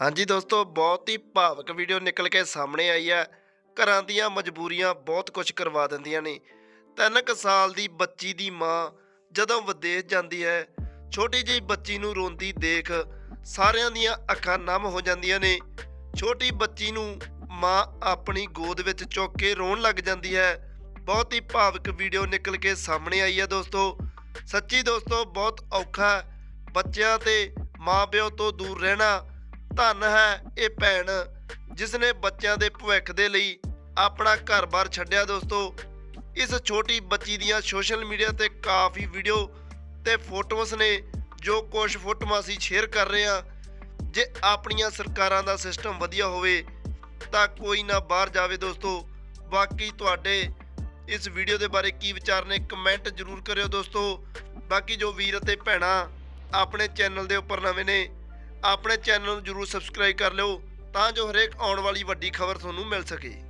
ਹਾਂਜੀ ਦੋਸਤੋ, ਬਹੁਤ ਹੀ ਭਾਵਕ ਵੀਡੀਓ ਨਿਕਲ ਕੇ ਸਾਹਮਣੇ ਆਈ ਹੈ। ਘਰਾਂ ਦੀਆਂ ਮਜਬੂਰੀਆਂ ਬਹੁਤ ਕੁਝ ਕਰਵਾ ਦਿੰਦੀਆਂ ਨੇ। ਤਿੰਨ ਕੁ ਸਾਲ ਦੀ ਬੱਚੀ ਦੀ ਮਾਂ ਜਦੋਂ ਵਿਦੇਸ਼ ਜਾਂਦੀ ਹੈ, ਛੋਟੀ ਜਿਹੀ ਬੱਚੀ ਨੂੰ ਰੋਂਦੀ ਦੇਖ ਸਾਰਿਆਂ ਦੀਆਂ ਅੱਖਾਂ ਨਮ ਹੋ ਜਾਂਦੀਆਂ ਨੇ। ਛੋਟੀ ਬੱਚੀ ਨੂੰ ਮਾਂ ਆਪਣੀ ਗੋਦ ਵਿੱਚ ਚੁੱਕ ਕੇ ਰੋਣ ਲੱਗ ਜਾਂਦੀ ਹੈ। ਬਹੁਤ ਹੀ ਭਾਵਕ ਵੀਡੀਓ ਨਿਕਲ ਕੇ ਸਾਹਮਣੇ ਆਈ ਹੈ ਦੋਸਤੋ। ਸੱਚੀ ਦੋਸਤੋ, ਬਹੁਤ ਔਖਾ ਬੱਚਿਆਂ ਤੇ ਮਾਪਿਓ ਤੋਂ ਦੂਰ ਰਹਿਣਾ। ਧੰਨ ਹੈ ਇਹ ਭੈਣ ਜਿਸ ਨੇ ਬੱਚਿਆਂ ਦੇ ਭਵਿੱਖ ਦੇ ਲਈ ਆਪਣਾ ਘਰ-ਬਾਰ ਛੱਡਿਆ ਦੋਸਤੋ। ਇਸ ਛੋਟੀ ਬੱਚੀ ਦੀਆਂ ਸੋਸ਼ਲ ਮੀਡੀਆ ਤੇ ਕਾਫੀ ਵੀਡੀਓ ਤੇ ਫੋਟੋਆਂ ਨੇ ਜੋ ਕੁਝ ਫੋਟੋਆਂ ਅਸੀਂ ਸ਼ੇਅਰ ਕਰ ਰਹੇ ਹਾਂ। ਜੇ ਆਪਣੀਆਂ ਸਰਕਾਰਾਂ ਦਾ ਸਿਸਟਮ ਵਧੀਆ ਹੋਵੇ, ਤਾਂ ਕੋਈ ਨਾ ਬਾਹਰ ਜਾਵੇ ਦੋਸਤੋ। ਬਾਕੀ ਤੁਹਾਡੇ ਇਸ ਵੀਡੀਓ ਦੇ ਬਾਰੇ ਕੀ ਵਿਚਾਰ ਨੇ ਕਮੈਂਟ ਜ਼ਰੂਰ ਕਰਿਓ ਦੋਸਤੋ। ਬਾਕੀ ਜੋ ਵੀਰ ਅਤੇ ਭੈਣਾਂ ਆਪਣੇ ਚੈਨਲ ਦੇ ਉੱਪਰ ਨਵੇਂ ਨੇ ਆਪਣੇ ਚੈਨਲ ਨੂੰ ਜਰੂਰ ਸਬਸਕ੍ਰਾਈਬ ਕਰ ਲਿਓ ਤਾਂ ਜੋ ਹਰੇਕ ਆਉਣ ਵਾਲੀ ਵੱਡੀ ਖਬਰ ਤੁਹਾਨੂੰ ਮਿਲ ਸਕੇ।